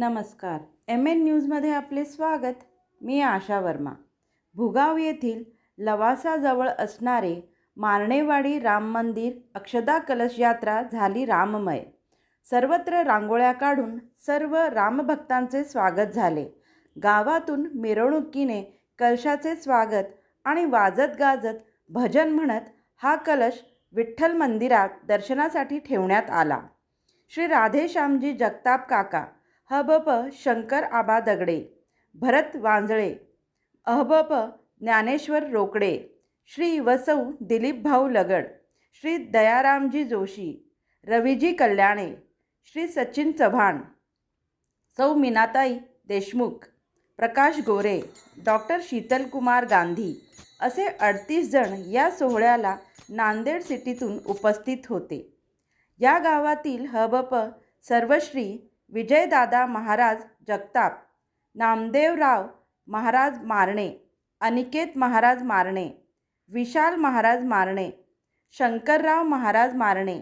नमस्कार. M N न्यूजमध्ये आपले स्वागत. मी आशा वर्मा. भुगाव येथील लवासाजवळ असणारे मारणेवाडी राम मंदिर अक्षदा कलश यात्रा झाली राममय. सर्वत्र रांगोळ्या काढून सर्व रामभक्तांचे स्वागत झाले. गावातून मिरवणुकीने कलशाचे स्वागत आणि वाजत गाजत भजन म्हणत हा कलश विठ्ठल मंदिरात दर्शनासाठी ठेवण्यात आला. श्री राधेश्यामजी जगताप काका हबप शंकर आबा दगडे भरत वांजळे अहबप ज्ञानेश्वर रोकडे श्री वसौ दिलीप भाऊ लगड श्री दयारामजी जोशी रवीजी कल्याणे श्री सचिन चव्हाण सौ मीनाताई देशमुख प्रकाश गोरे डॉक्टर शीतलकुमार गांधी असे अडतीस जण या सोहळ्याला नांदेड सिटीतून उपस्थित होते. या गावातील हबप सर्वश्री विजयदादा महाराज जगताप नामदेवराव महाराज मारणे अनिकेत महाराज मारणे विशाल महाराज मारणे शंकरराव महाराज मारणे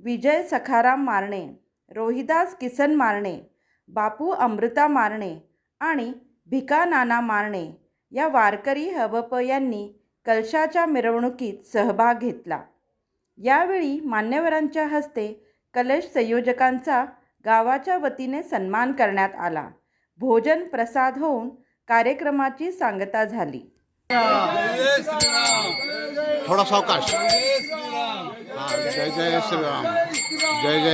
विजय सखाराम मारणे रोहिदास किसन मारणे बापू अमृता मारणे आणि भिका नाना मारणे या वारकरी हबप यांनी कलशाच्या मिरवणुकीत सहभाग घेतला. यावेळी मान्यवरांच्या हस्ते कलश संयोजकांचा गावाच्या वतीने सन्मान करण्यात आला. भोजन प्रसाद होऊन कार्यक्रमाची सांगता झाली. थोडा सावकाश. जय जय श्रीराम. जय जय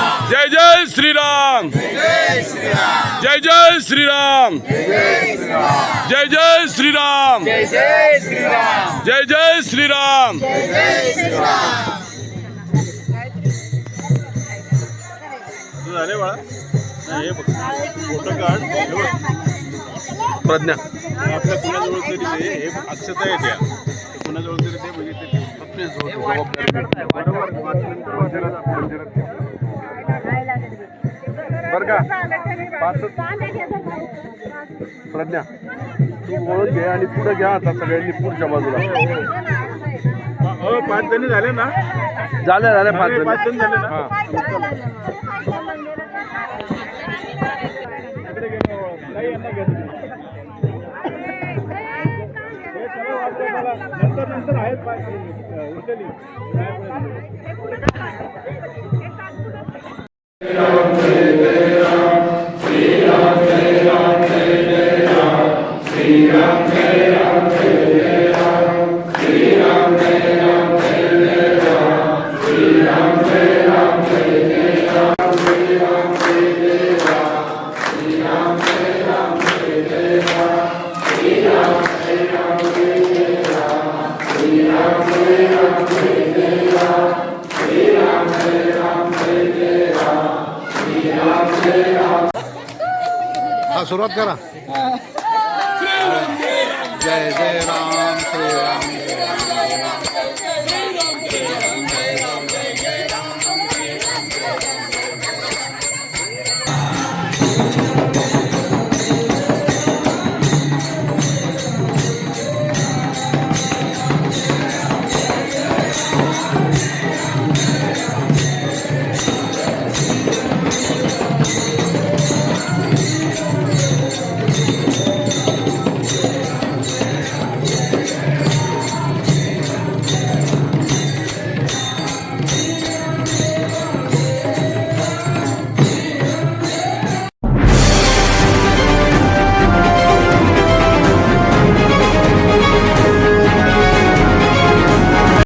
जय जय श्री राम जय जय श्री राम जय जय श्री राम जय जय श्री राम झाले बाळा नाही, हे बघ फ़ोटो काढ प्रज्ञा। आपल्या कुणाजवळ तरी हे अक्षता आहे त्या कुणाजवळ तरी दे म्हणजे ते. आपली जबाबदारी बरोबर. बरं का? पाच प्रज्ञा तू ओळख घे आणि पुढे घ्या आता सगळ्यांनी पुढच्या बाजूला. हो पाच जणी झाले ना? झाले झाले पाच जण पाच जण झाले ना? नंतर नंतर आहेत पाच उचली Yeah. हा सुरुवात करा. जय जय राम श्रीराम जय राम.